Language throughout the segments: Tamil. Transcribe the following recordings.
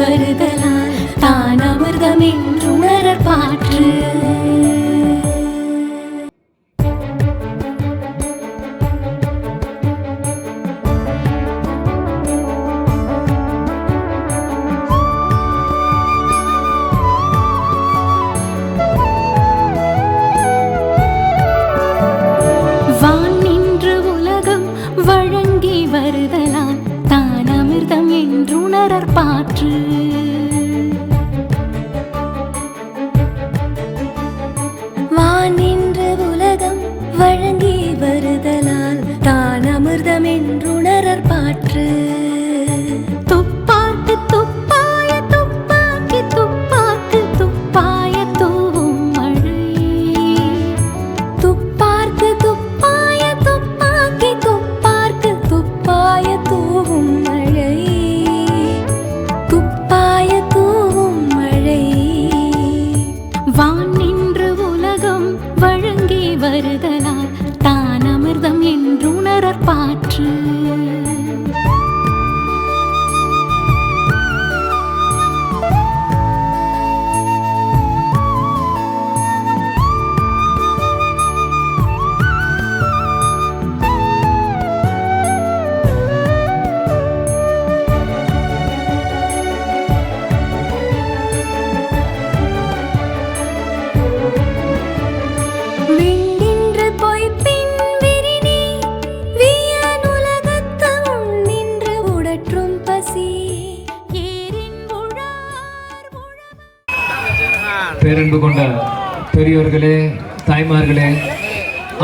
வருதலால் தான் அமிர்தம் என்றுணர பாற்று வருதலான் என்றுணரற் பாற்று. வானின்று உலகம் வழங்கி வருதலால் தான் அமிர்தம் என்றுணரற் பாற்று.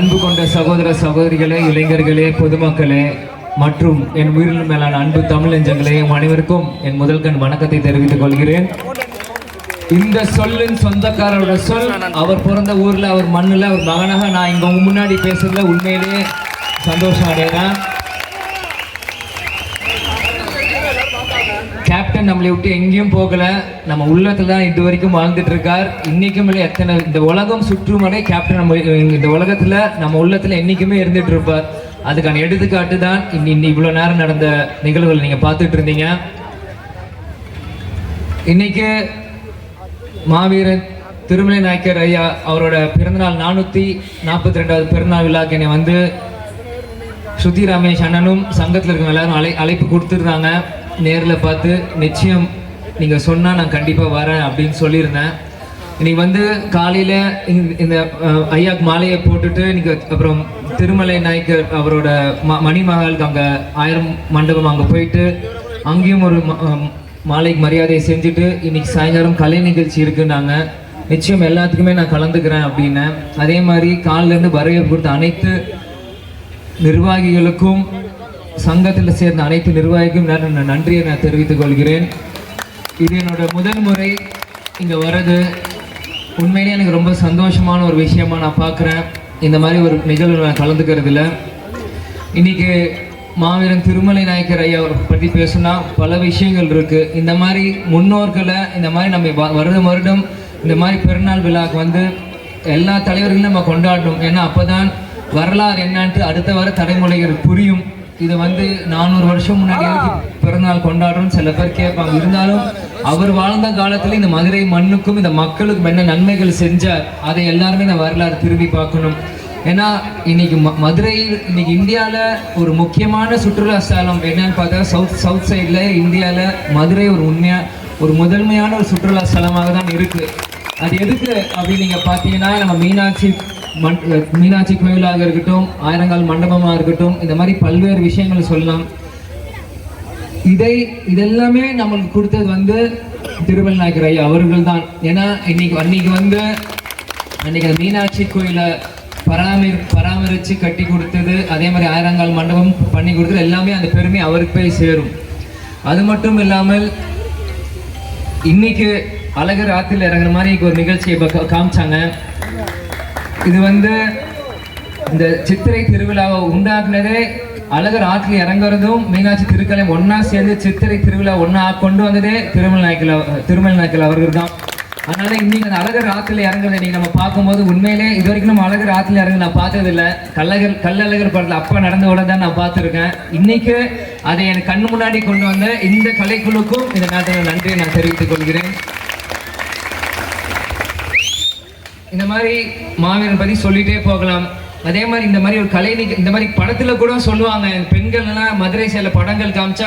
அன்பு கொண்ட சகோதர சகோதரிகளே இளைஞர்களே பொதுமக்களே மற்றும் என் உயிரில் மேலான அன்பு தமிழ் நெஞ்சங்களே அனைவருக்கும் என் முதல் கண் வணக்கத்தை தெரிவித்துக் கொள்கிறேன். இந்த சொல்லின் சொந்தக்காரரோட சொல் அவர் பிறந்த ஊர்ல அவர் மண்ணில் அவர் மகனாக நான் இங்க முன்னாடி பேசுறதுல உண்மையிலேயே சந்தோஷம் அடைகிறேன் கேப்டன் நம்மளை விட்டு எங்கேயும் போகல. நம்ம உள்ளத்துல தான் இது வரைக்கும் வாழ்ந்துட்டு இருக்கார். இன்னைக்கும் இல்லை எத்தனை இந்த உலகம் சுற்றும் கேப்டன் நம்ம இந்த உலகத்துல நம்ம உள்ளத்துல என்னைக்குமே இருந்துட்டு இருப்பார். அதுக்கான எடுத்துக்காட்டு தான் இன்னி இன்னி இவ்வளவு நேரம் நடந்த நிகழ்வுகள் நீங்க பார்த்துட்டு இருந்தீங்க. இன்னைக்கு மாவீரன் திருமலை நாயக்கர் ஐயா அவரோட பிறந்தநாள் நானூற்றி நாற்பத்தி ரெண்டாவது பிறந்தநாள் விழாக்கு என்னை வந்து ஸ்ருதி ரமேஷ் அண்ணனும் சங்கத்தில் இருக்கிற எல்லாரும் அழை அழைப்பு கொடுத்துருந்தாங்க. நேரில் பார்த்து நிச்சயம் நீங்கள் சொன்னால் நான் கண்டிப்பாக வரேன் அப்படின்னு சொல்லியிருந்தேன். இன்னைக்கு வந்து காலையில் இந்த ஐயாக்கு மாலையை போட்டுட்டு இன்னைக்கு அப்புறம் திருமலை நாயக்கர் அவரோட ம மணிமகளுக்கு அங்கே ஆயிரம் மண்டபம் அங்கே போயிட்டு அங்கேயும் ஒரு மாலைக்கு மரியாதையை செஞ்சுட்டு இன்னைக்கு சாயங்காலம் கலை நிகழ்ச்சி இருக்குன்னாங்க. நிச்சயம் எல்லாத்துக்குமே நான் கலந்துக்கிறேன் அப்படின்னேன் அதே மாதிரி காலிலேருந்து வரவேற்பு கொடுத்த அனைத்து நிர்வாகிகளுக்கும் சங்கத்தில் சேர்ந்த அனைத்து நிர்வாகிக்கும் நான் நன்றியை நான் தெரிவித்துக் கொள்கிறேன். இது என்னோட முதல் முறை இங்கே வர்றது. உண்மையிலேயே எனக்கு ரொம்ப சந்தோஷமான ஒரு விஷயமா நான் பார்க்குறேன். இந்த மாதிரி ஒரு நிகழ்வு நான் கலந்துக்கிறதுல இன்னைக்கு மாவீரன் திருமலை நாயக்கர் ஐயா பற்றி பேசுனா பல விஷயங்கள் இருக்குது இந்த மாதிரி முன்னோர்களை இந்த மாதிரி நம்ம வ- வருடம் வருடம் இந்த மாதிரி பெருநாள் விழாக்கு வந்து எல்லா தலைவர்களும் நம்ம கொண்டாடணும். ஏன்னா அப்போ தான் வரலாறு என்னான்ட்டு அடுத்த வர தலைமுறைகள் புரியும். இது வந்து நானூறு வருஷம் முன்னாடி பிறந்தநாள் கொண்டாடுறோம். சில பேர் கேட்பாங்க. இருந்தாலும் அவர் வாழ்ந்த காலத்துல இந்த மதுரை மண்ணுக்கும் இந்த மக்களுக்கும் என்ன நன்மைகள் செஞ்சார் அதை எல்லாருமே இந்த வரலாறு திரும்பி பார்க்கணும். ஏன்னா இன்னைக்கு ம- மதுரையில் இன்னைக்கு இந்தியாவில் ஒரு முக்கியமான சுற்றுலா ஸ்தலம் என்னன்னு பார்த்தா சவுத் சவுத் சைடில் இந்தியாவில் மதுரை ஒரு உண்மையா ஒரு முதன்மையான ஒரு சுற்றுலா ஸ்தலமாக தான் இருக்கு. அது எதுக்கு அப்படின்னு நீங்கள் பார்த்தீங்கன்னா நம்ம மீனாட்சி மீனாட்சி கோயிலாக இருக்கட்டும் ஆயிரங்கால் மண்டபமாக இருக்கட்டும் இந்த மாதிரி பல்வேறு விஷயங்கள் சொல்லலாம். இதை இதெல்லாமே நம்மளுக்கு கொடுத்தது வந்து திருமல் நாயக்கர் ஐயா அவர்கள் தான். ஏன்னா இன்னைக்கு அன்னைக்கு வந்து அன்னைக்கு அந்த மீனாட்சி கோயிலை பராமரி பராமரித்து கட்டி கொடுத்தது அதே மாதிரி ஆயிரங்கால் மண்டபம் பண்ணி கொடுத்தது எல்லாமே அந்த பெருமை அவருக்கு போய் சேரும். அது மட்டும் இல்லாமல் இன்னைக்கு அழகர் ஆற்றில் இறங்குற மாதிரி ஒரு நிகழ்ச்சியை இப்ப காமிச்சாங்க. இது வந்து இந்த சித்திரை திருவிழாவை உண்டாக்குனதே அழகர் ஆற்றில் இறங்குறதும் மீனாட்சி திருக்கலை ஒன்னா சேர்ந்து சித்திரை திருவிழா ஒன்னா கொண்டு வந்ததே திருமல் நாய்க்கல் திருமல் நாய்க்கல் அவர்கள் தான். அதனால இன்னைக்கு அந்த அழகர் ஆற்றில் இறங்குறதை இன்னைக்கு நம்ம பார்க்கும்போது உண்மையிலே இது வரைக்கும் நம்ம அழகர் ஆற்றில் இறங்க நான் பார்த்ததில்லை. கல்லகர் கல்லழகர் படத்தில் அப்பா நடந்த உடனே தான் நான் பார்த்துருக்கேன். இன்னைக்கு அதை எனக்கு கண் முன்னாடி கொண்டு வந்த இந்த கலைக்குழுக்கும் இந்த நேரத்தில் நன்றியை நான் தெரிவித்துக் கொள்கிறேன். இந்த மாதிரி மாவீரன் பத்தி சொல்லிட்டே போகலாம். அதே மாதிரி இந்த மாதிரி ஒரு கலை இந்த மாதிரி படத்துல கூட சொல்லுவாங்க பெண்கள்லாம் மதுரை சில படங்கள் காமிச்சா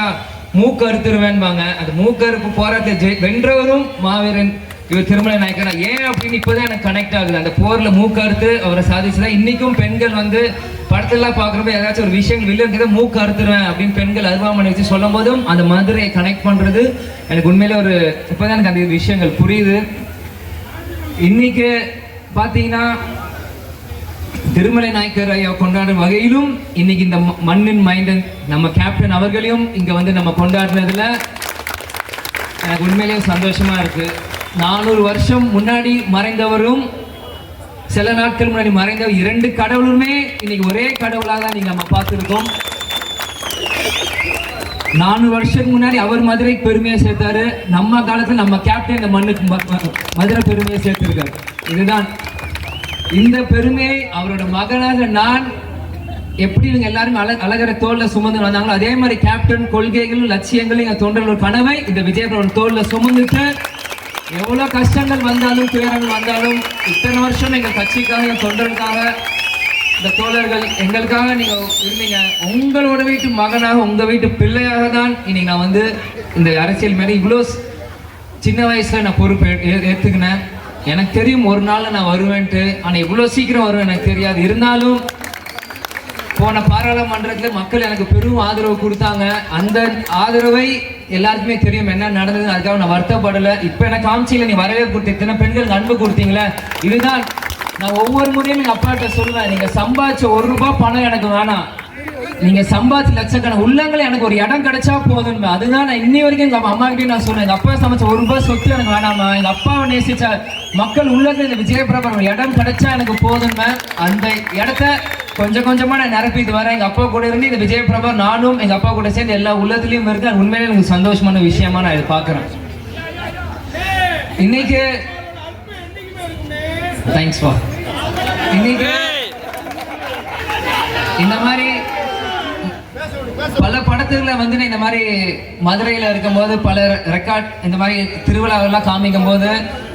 மூக்கு அறுத்துருவேன்பாங்க. அந்த மூக்கு அறுப்பு போராட்டத்தை ஜெய்- வென்றவரும் மாவீரன் இவர் திருமலை நாயக்கர் ஏன் அப்படின்னு இப்போதான் எனக்கு கனெக்ட் ஆகுது. அந்த போர்ல மூக்கறுத்து அவரை சாதிச்சுதான். இன்னைக்கும் பெண்கள் வந்து படத்தெல்லாம் பார்க்குறப்ப ஏதாச்சும் ஒரு விஷயம் வில்லங்க மூக்கு அறுத்துருவேன் அப்படின்னு பெண்கள் அருவாமனை வச்சு சொல்லும் போதும் அந்த மதுரையை கனெக்ட் பண்ணுறது எனக்கு உண்மையிலே ஒரு இப்போதான் எனக்கு அந்த விஷயங்கள் புரியுது. இன்னைக்கு பார்த்தீங்கன்னா திருமலை நாயக்கர் ஐயா கொண்டாடும் வகையிலும் இன்னைக்கு இந்த ம- மண்ணின் மைண்டன் நம்ம கேப்டன் அவர்களையும் இங்க வந்து நம்ம கொண்டாடுனதுல எனக்கு உண்மையிலேயும் சந்தோஷமா இருக்கு. நானூறு வருஷம் முன்னாடி மறைந்தவரும் சில நாட்கள் முன்னாடி மறைந்த இரண்டு கடவுளுமே இன்னைக்கு ஒரே கடவுளாக தான் நீங்க நம்ம பார்த்துருக்கோம். நானூறு வருஷத்துக்கு முன்னாடி அவர் மதுரை பெருமையை சேர்த்தாரு. நம்ம காலத்துல நம்ம கேப்டன் இந்த மண்ணுக்கு மதுரை பெருமையை சேர்த்திருக்காரு. இதுதான். இந்த பெருமையை அவரோட மகனாக நான் எப்படி இவங்க எல்லாரும் அழ அழகர தோல்ல சுமந்து வந்தாங்களோ அதே மாதிரி கேப்டன் கொள்கைகளும் லட்சியங்களும் எங்க தொண்டர்களோட கனவை இந்த விஜயபுரோட தோல்ல சுமந்துட்டு எவ்வளவு கஷ்டங்கள் வந்தாலும் துயரங்கள் வந்தாலும் இத்தனை வருஷம் எங்க கட்சிக்காக என் தொண்டர்களுக்காக இந்த தோழர்கள் எங்களுக்காக நீங்க இருந்தீங்க. உங்களோட வீட்டு மகனாக உங்க வீட்டு பிள்ளையாக தான் இன்னைக்கு நான் வந்து இந்த அரசியல் மேலே இவ்வளோ சின்ன வயசுல நான் பொறுப்பு ஏற்றுக்கினேன் எனக்கு தெரியும் ஒரு நாள் நான் வருவேன்ட்டு. ஆனால் இவ்வளோ சீக்கிரம் வருவேன் எனக்கு தெரியாது. இருந்தாலும் போன பாராளுமன்றத்தில் மக்கள் எனக்கு பெரும் ஆதரவு கொடுத்தாங்க. அந்த ஆதரவை எல்லாருக்குமே தெரியும் என்ன நடந்தது அதுக்காக நான் வருத்தப்படலை. இப்போ எனக்கு காமிச்சியில் நீ வரவே கொடுத்த இத்தனை பெண்கள் அன்பு கொடுத்தீங்களே. இதுதான் நான் ஒவ்வொரு முறையும் எங்கள் அப்பாட்ட சொல்லுவேன் நீங்கள் சம்பாதிச்ச ஒரு ரூபாய் பணம் எனக்கு வேணாம். நீங்கள் சம்பாதிச்ச லட்சக்கணக்கு உள்ளங்களை எனக்கு ஒரு இடம் கிடைச்சா போதும் அதுதான் நான் இன்னி வரைக்கும் எங்கள் அம்மா கிட்டே நான் சொன்னேன் எங்கள் அப்பா சமைச்ச ஒரு ரூபாய் சொத்து எனக்கு வேணாமா எங்கள் அப்பாவை நேசிச்ச மக்கள் உள்ளத்துல இந்த விஜயபிரபன் இடம் கிடைச்சா எனக்கு போதும் அந்த இடத்த கொஞ்சம் கொஞ்சமாக நான் நிரப்பிட்டு வரேன். எங்கள் அப்பா கூட இருந்து இந்த விஜயபிரபா நானும் எங்கள் அப்பா கூட சேர்ந்து எல்லா உள்ளத்துலையும் இருக்கு. அது உண்மையிலே எனக்கு சந்தோஷமான விஷயமா நான் இதை பார்க்குறேன். இன்னைக்கு தேங்க்ஸ் ஃபார் இன்னைக்கு இந்த மாதிரி பல படத்துல வந்து நான் இந்த மாதிரி மதுரையில இருக்கும்போது பல ரெக்கார்ட் இந்த மாதிரி திருவிழாவெல்லாம் காமிக்கும் போது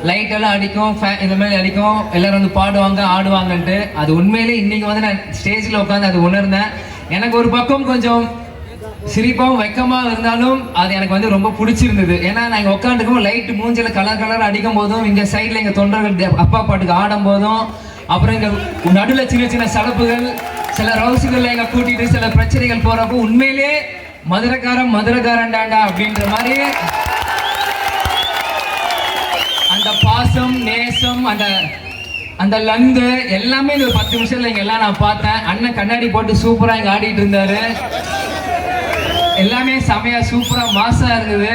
லைட் எல்லாம் அடிக்கும் இந்த மாதிரி அடிக்கும் எல்லாரும் வந்து பாடுவாங்க ஆடுவாங்கன்ட்டு. அது உண்மையிலே இன்னைக்கு வந்து நான் ஸ்டேஜ்ல உட்காந்து அது உணர்ந்தேன். எனக்கு ஒரு பக்கம் கொஞ்சம் சிரிப்பாகவும் வெக்கமாக இருந்தாலும் அது எனக்கு வந்து ரொம்ப பிடிச்சிருந்தது. ஏன்னா நாங்கள் உட்காந்துருக்கோம் லைட் மூஞ்சில் கலர் கலர் அடிக்கும் போதும் இங்கே சைடில் எங்கள் தொண்டர்கள் அப்பா பாட்டுக்கு ஆடும் போதும் அப்புறம் இங்க நடுவில் சின்ன சின்ன சலப்புகள் சில ரவுசுகள்ல எங்க கூட்டிட்டு சில பிரச்சனைகள் போறப்போ உண்மையிலே மதுரக்காரன் மதுரக்காரன் டாண்டா அப்படின்ற மாதிரி அந்த பாசம் நேசம் அந்த அந்த லந்து எல்லாமே இந்த பத்து நிமிஷத்துல இங்க எல்லாம் நான் பார்த்தேன். அண்ணன் கண்ணாடி போட்டு சூப்பரா இங்க ஆடிட்டு இருந்தாரு. எல்லாமே செமையா சூப்பரா மாசா இருந்தது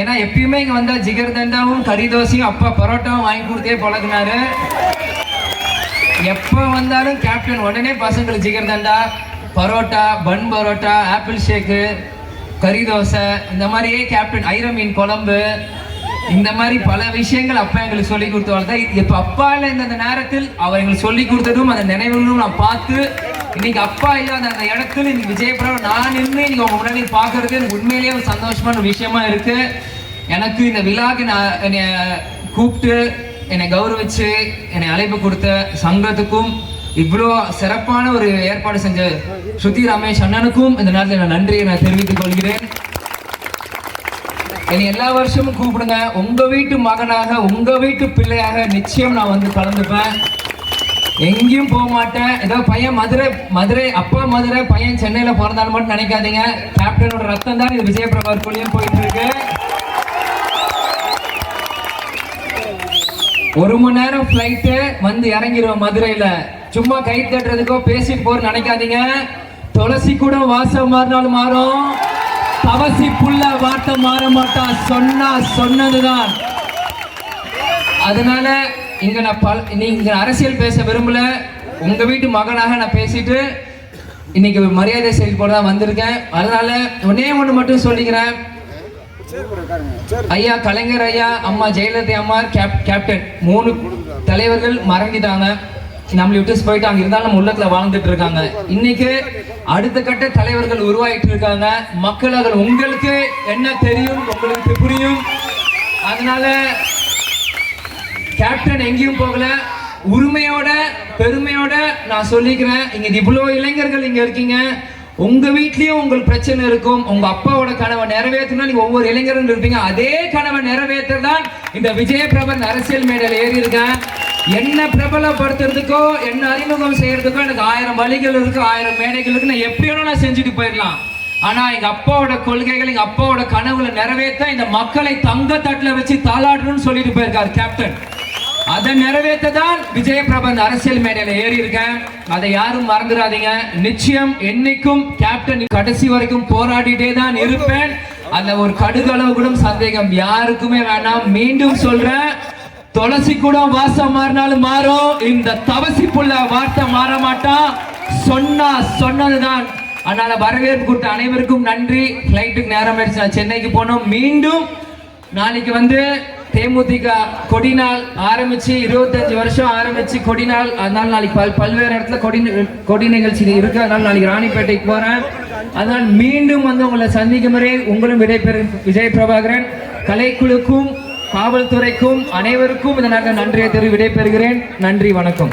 ஏன்னா எப்பயுமே இங்க வந்தா ஜிகர் தண்டாவும் கறி தோசையும் அப்பா பரோட்டாவும் வாங்கி கொடுத்தே பழகினாரு. எப்போ வந்தாலும் கேப்டன் உடனே பசங்களுக்கு jigarthanda parotta bun parotta apple shake கறி தோசை இந்த மாதிரியே கேப்டன் ஐர மீன் குழம்பு இந்த மாதிரி பல விஷயங்கள் அப்பா எங்களுக்கு சொல்லி கொடுத்து தான். இப்போ அப்பா இல்லை இந்த அந்த நேரத்தில் அவர் எங்களுக்கு சொல்லி கொடுத்ததும் அந்த நினைவுகளும் நான் பார்த்து இன்னைக்கு அப்பா இல்லாத அந்த இடத்துல இன்னைக்கு விஜயபுரம் நான் நின்று இன்னைக்கு உங்க முன்னாடி பார்க்கறது எனக்கு உண்மையிலேயே ஒரு சந்தோஷமான விஷயமா இருக்கு. எனக்கு இந்த விழாக்கு நான் என்னை கூப்பிட்டு என்னை கௌரவிச்சு என்னை அழைப்பு கொடுத்த சங்கத்துக்கும் இவ்வளோ சிறப்பான ஒரு ஏற்பாடு செஞ்ச ஸ்ருதி ரமேஷ் அண்ணனுக்கும் இந்த நேரத்தில் நான் நன்றியை நான் தெரிவித்துக் கொள்கிறேன். என்னை எல்லா வருஷமும் கூப்பிடுங்க. உங்க வீட்டு மகனாக உங்க வீட்டு பிள்ளையாக நிச்சயம் நான் வந்து கலந்துப்பேன். எங்கேயும் போக மாட்டேன். ஏதோ பையன் மதுரை மதுரை அப்பா மதுரை பையன் சென்னையில் பிறந்தாலும் மட்டும் நினைக்காதீங்க. கேப்டனோட ரத்தம் தான் இது விஜயபிரபாக்குள்ளேயும் போயிட்டு இருக்கு. ஒரு மணி நேரம் ஃப்ளைட்டு வந்து இறங்கிடுவோம் மதுரையில. சும்மா கை தட்டுறதுக்கோ பேசிட்டு போற நினைக்காதீங்க. துளசி கூட வாசம் மாறினாலும் மாறும். தவசி புள்ள வார்த்தை மாற மாட்டா. சொன்னா சொன்னதுதான். அதனால இங்க நான் பல நீங்க அரசியல் பேச விரும்பல. உங்க வீட்டு மகனாக நான் பேசிட்டு இன்னைக்கு ஒரு மரியாதை செயல்பாடு தான் வந்திருக்கேன். அதனால ஒன்னே ஒன்று மட்டும் சொல்லிக்கிறேன். ஐயா கலைஞர் ஐயா அம்மா ஜெயலலிதா அம்மா கேப் கேப்டன். மூணு தலைவர்கள் மறைஞ்சிட்டாங்க. நம்மளை விட்டு போயிட்டு அங்க இருந்தாலும் நம்ம உள்ளத்துல வாழ்ந்துட்டு இருக்காங்க. இன்னைக்கு அடுத்த கட்ட தலைவர்கள் உருவாயிட்டு இருக்காங்க. மக்கள் அதில் உங்களுக்கு என்ன தெரியும்? உங்களுக்கு புரியும். அதனால கேப்டன் எங்கேயும் போகல. உரிமையோட பெருமையோட நான் சொல்லிக்கிறேன். இங்க இவ்வளோ இளைஞர்கள் இங்க இருக்கீங்க. உங்க வீட்லயும் உங்களுக்கு பிரச்சனை இருக்கும். உங்க அப்பாவோட கனவை நிறைவேற்றணும் நீங்க ஒவ்வொரு இளைஞரும் இருப்பீங்க. அதே கனவை நிறைவேற்ற தான் இந்த விஜயபிரபன் அரசியல் மேடையில் ஏறி இருக்கேன். என்ன பிரபலப்படுத்துறதுக்கோ என்ன அறிமுகம் செய்யறதுக்கோ எனக்கு ஆயிரம் வழிகள் இருக்கு ஆயிரம் மேடைகள் இருக்கு. நான் எப்படியோ நான் செஞ்சுட்டு போயிடலாம். ஆனா எங்க அப்பாவோட கொள்கைகள் எங்க அப்பாவோட கனவுல நிறைவேற்ற இந்த மக்களை தங்க தட்டுல வச்சு தாளாடணும்னு சொல்லிட்டு போயிருக்காரு கேப்டன் அதை நிறைவேற்ற தான் விஜயபிரபன் அரசியல் மேடையில் ஏறி இருக்கேன் அதை யாரும் மறந்துடாதீங்க. நிச்சயம் என்னைக்கும் கேப்டன் கடைசி வரைக்கும் போராடிட்டே தான் இருப்பேன். அந்த ஒரு கடுகளவு கூட சந்தேகம் யாருக்குமே வேணாம். மீண்டும் சொல்றேன். துளசி கூட வாசம் மாறினாலும் மாறும். இந்த தவசி புள்ள வார்த்தை மாற மாட்டான் சொன்னா சொன்னதுதான். அதனால வரவேற்பு கொடுத்த அனைவருக்கும் நன்றி. ஃப்ளைட்டுக்கு நேரம் ஆயிடுச்சு. நான் சென்னைக்கு போனோம். மீண்டும் நாளைக்கு வந்து தேமுதிக கொடி நாள் ஆரம்பிச்சு இருபத்தஞ்சு வருஷம் ஆரம்பிச்சு கொடி நாள் அதனால நாளைக்கு பல் பல்வேறு இடத்துல கொடி கொடி நிகழ்ச்சி இருக்கு. அதனால நாளைக்கு ராணிப்பேட்டைக்கு போறேன். அதனால் மீண்டும் வந்து உங்களை சந்திக்கும் வரை உங்களும் விடைபெற விஜய் பிரபாகரன் கலைக்குழுக்கும் காவல்துறைக்கும் அனைவருக்கும் இந்த நேரத்தில் நன்றியை தெரிவி விடைபெறுகிறேன். நன்றி வணக்கம்.